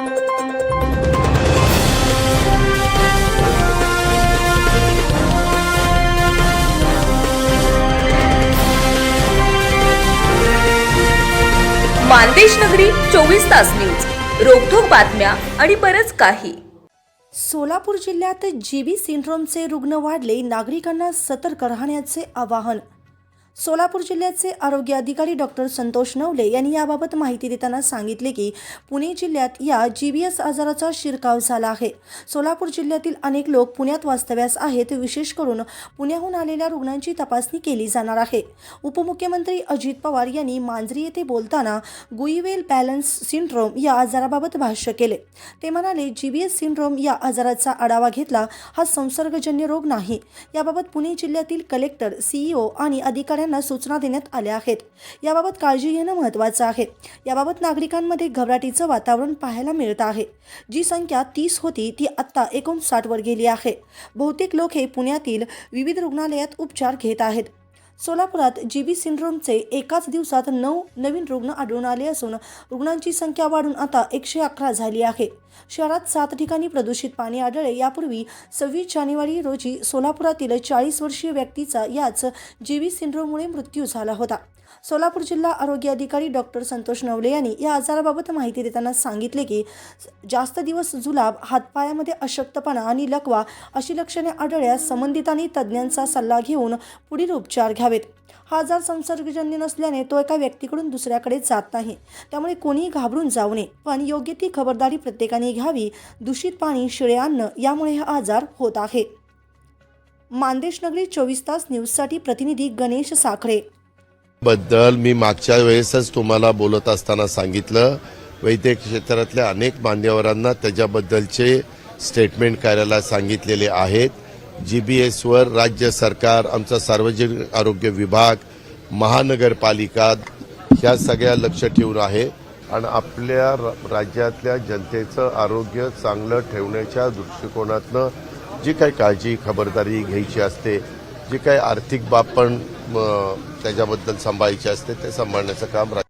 मानदेश नगरी चोवीस तास न्यूज. रोखोक बातम्या आणि बरंच काही. सोलापूर जिल्ह्यात जीबी सिंड्रोमचे रुग्ण वाढले नागरिकांना सतर्क राहण्याचे आवाहन. सोलापूर जिल्ह्याचे आरोग्य अधिकारी डॉक्टर संतोष नवले यांनी याबाबत माहिती देताना सांगितले की पुणे जिल्ह्यात या जी बी एस आजाराचा शिरकाव झाला आहे. सोलापूर जिल्ह्यातील अनेक लोक पुण्यात वास्तव्यास आहेत विशेष करून पुण्याहून आलेल्या रुग्णांची तपासणी केली जाणार आहे. उपमुख्यमंत्री अजित पवार यांनी मांजरी येथे बोलताना गुईवेल बॅलन्स सिंड्रोम या आजाराबाबत भाष्य केले. ते म्हणाले जी बी एस सिंड्रोम या आजाराचा आढावा घेतला हा संसर्गजन्य रोग नाही. याबाबत पुणे जिल्ह्यातील कलेक्टर सीईओ आणि अधिकाऱ्यांना सूचना देण्यात आल्या आहेत. याबाबत काळजी घेणं महत्त्वाचं आहे. याबाबत नागरिकांमध्ये घबराटीचं वातावरण पाहायला मिळत आहे. जी संख्या तीस होती ती आत्ता एकोणसाठवर गेली आहे. बहुतेक लोक हे पुण्यातील विविध रुग्णालयात उपचार घेत आहेत. सोलापुरात जीबी सिंड्रोमचे एकाच दिवसात नऊ नवीन रुग्ण आढळून आले असून रुग्णांची संख्या वाढून आता एकशे अकरा झाली आहे. शहरात सात ठिकाणी प्रदूषित पाणी आढळले. यापूर्वी सव्वीस जानेवारी रोजी सोलापुरातील चाळीस वर्षीय व्यक्तीचा याच जीबी सिंड्रोममुळे मृत्यू झाला होता. सोलापूर जिल्हा आरोग्य अधिकारी डॉक्टर संतोष नवले यांनी या आजाराबाबत माहिती देताना सांगितले की जास्त दिवस जुलाब हातपायामध्ये अशक्तपणा आणि लकवा अशी लक्षणे आढळल्यास संबंधितांनी तज्ज्ञांचा सल्ला घेऊन पुढील उपचार घ्यावेत हा आजार संसर्गजन्य नसल्याने तो एका व्यक्तीकडून दुसऱ्याकडे जात नाही. त्यामुळे कोणीही घाबरून जाऊ नये. पण योग्य ती खबरदारी प्रत्येकाने घ्यावी. दूषित पाणी शिळे अन्न यामुळे हा आजार होत आहे. मानदेश नगरी चोवीस तास न्यूजसाठी प्रतिनिधी गणेश साखरे. बद्दल मी मागच्या वेळेसच तुम्हाला बोलत असताना सांगितलं. वैद्यक क्षेत्रातल्या अनेक मान्यवरांना त्याच्याबद्दलचे स्टेटमेंट करायला सांगितलेले आहेत. जी बी एसवर राज्य सरकार आमचा सार्वजनिक आरोग्य विभाग महानगरपालिका ह्या सगळ्या लक्ष ठेवून आहे. आणि आपल्या र- राज्यातल्या जनतेचं आरोग्य चांगलं ठेवण्याच्या दृष्टिकोनातनं जी काही काळजी खबरदारी घ्यायची असते जी काही आर्थिक बाब पण त्याच्याबद्दल सांभाळायची असते ते सांभाळण्याचं काम